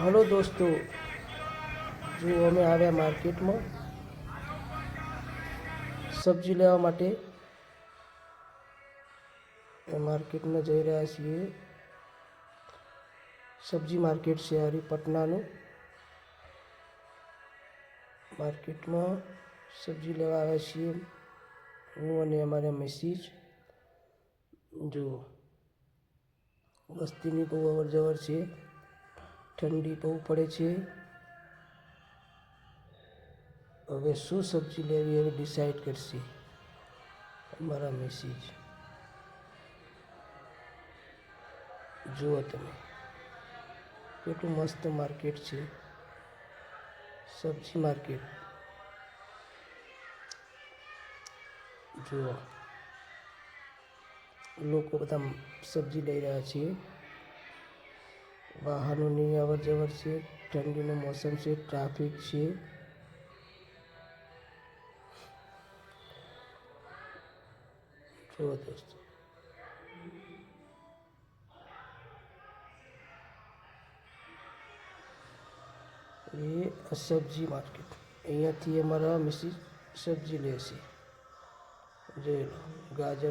Hello દોસ્તો, જો અમે આવ્યા માર્કેટમાં, સબ્જી લેવા માટે માર્કેટમાં જઈ રહ્યા છીએ. સબ્જી માર્કેટ છે હરી પટનાનું. માર્કેટમાં સબ્જી લેવા આવ્યા છીએ હું અને અમારા મિસિસ. જો, વસ્તીની બહુ અવર જવર છે. ઠંડી બહુ પડે છે. હવે શું સબ્જી લેવી હવે ડિસાઈડ કરશે? અમારા મેસેજ જુઓ તમે, કેટલું મસ્ત માર્કેટ છે. સબ્જી માર્કેટ જુઓ, લોકો બધા સબ્જી લઈ રહ્યા છે. વાહનોની અવર જવર છે ઠંડીનો મોસમ છે ટ્રાફિક છે જુઓ દોસ્તો એ આ સબ્જી માર્કેટ અહીંયાથી અમારા મિસિસ સબ્જી લેશે જોઈ લો ગાજર